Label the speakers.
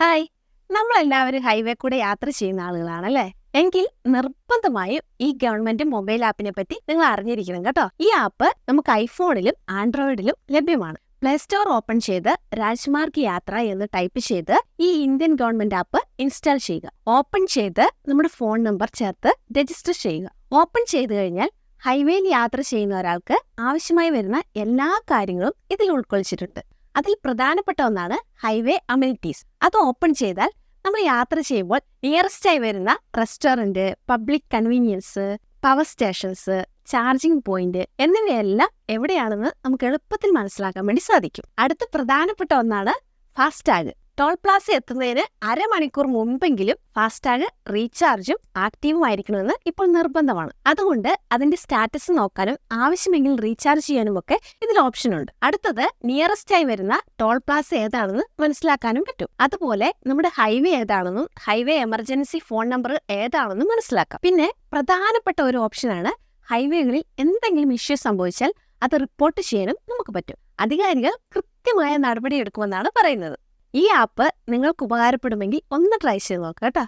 Speaker 1: Hi. നമ്മളെല്ലാവരും highway കൂടെ യാത്ര ചെയ്യുന്ന ആളുകളാണല്ലേ? എങ്കിൽ നിർബന്ധമായും ഈ ഗവൺമെന്റ് മൊബൈൽ ആപ്പിനെ പറ്റി നിങ്ങൾ അറിഞ്ഞിരിക്കണം കേട്ടോ. ഈ ആപ്പ് നമുക്ക് ഐഫോണിലും ആൻഡ്രോയിഡിലും ലഭ്യമാണ്. പ്ലേ സ്റ്റോർ ഓപ്പൺ ചെയ്ത് രാജ്മാർഗ് യാത്ര എന്ന് ടൈപ്പ് ചെയ്ത് ഈ ഇന്ത്യൻ ഗവൺമെന്റ് ആപ്പ് ഇൻസ്റ്റാൾ ചെയ്യുക. ഓപ്പൺ ചെയ്ത് നമ്മുടെ ഫോൺ നമ്പർ ചേർത്ത് രജിസ്റ്റർ ചെയ്യുക. ഓപ്പൺ ചെയ്തു കഴിഞ്ഞാൽ ഹൈവേയിൽ യാത്ര ചെയ്യുന്ന ഒരാൾക്ക് ആവശ്യമായി വരുന്ന എല്ലാ കാര്യങ്ങളും ഇതിൽ ഉൾക്കൊള്ളിച്ചിട്ടുണ്ട്. അതിൽ പ്രധാനപ്പെട്ട ഒന്നാണ് ഹൈവേ അമ്യൂണിറ്റീസ് അത് ഓപ്പൺ ചെയ്താൽ നമ്മൾ യാത്ര ചെയ്യുമ്പോൾ നിയറസ്റ്റ് ആയി വരുന്ന restaurant public convenience power stations charging point എന്നിവയെല്ലാം എവിടെയാണെന്ന് നമുക്ക് എളുപ്പത്തിൽ മനസ്സിലാക്കാൻ വേണ്ടി സാധിക്കും. അടുത്ത പ്രധാനപ്പെട്ട ഒന്നാണ് ഫാസ്ടാഗ് ടോൾ പ്ലാസ എത്തുന്നതിന് അരമണിക്കൂർ മുമ്പെങ്കിലും ഫാസ്ടാഗ് റീചാർജും ആക്റ്റീവും ആയിരിക്കണമെന്ന് ഇപ്പോൾ നിർബന്ധമാണ്. അതുകൊണ്ട് അതിന്റെ സ്റ്റാറ്റസ് നോക്കാനും ആവശ്യമെങ്കിൽ റീചാർജ് ചെയ്യാനും ഒക്കെ ഇതിൽ ഓപ്ഷൻ ഉണ്ട്. അടുത്തത് നിയറസ്റ്റ് ആയി വരുന്ന ടോൾ പ്ലാസ ഏതാണെന്ന് മനസ്സിലാക്കാനും പറ്റും. അതുപോലെ നമ്മുടെ ഹൈവേ ഏതാണെന്നും ഹൈവേ എമർജൻസി ഫോൺ നമ്പർ ഏതാണെന്നും മനസ്സിലാക്കാം. പിന്നെ പ്രധാനപ്പെട്ട ഒരു ഓപ്ഷനാണ് ഹൈവേകളിൽ എന്തെങ്കിലും ഇഷ്യൂ സംഭവിച്ചാൽ അത് റിപ്പോർട്ട് ചെയ്യാനും നമുക്ക് പറ്റും. അധികാരികൾ കൃത്യമായ നടപടിയെടുക്കുമെന്നാണ് പറയുന്നത്. ഈ ആപ്പ് നിങ്ങൾക്ക് ഉപകാരപ്പെടുമെങ്കിൽ ഒന്ന് ട്രൈ ചെയ്ത് നോക്കാം കേട്ടോ.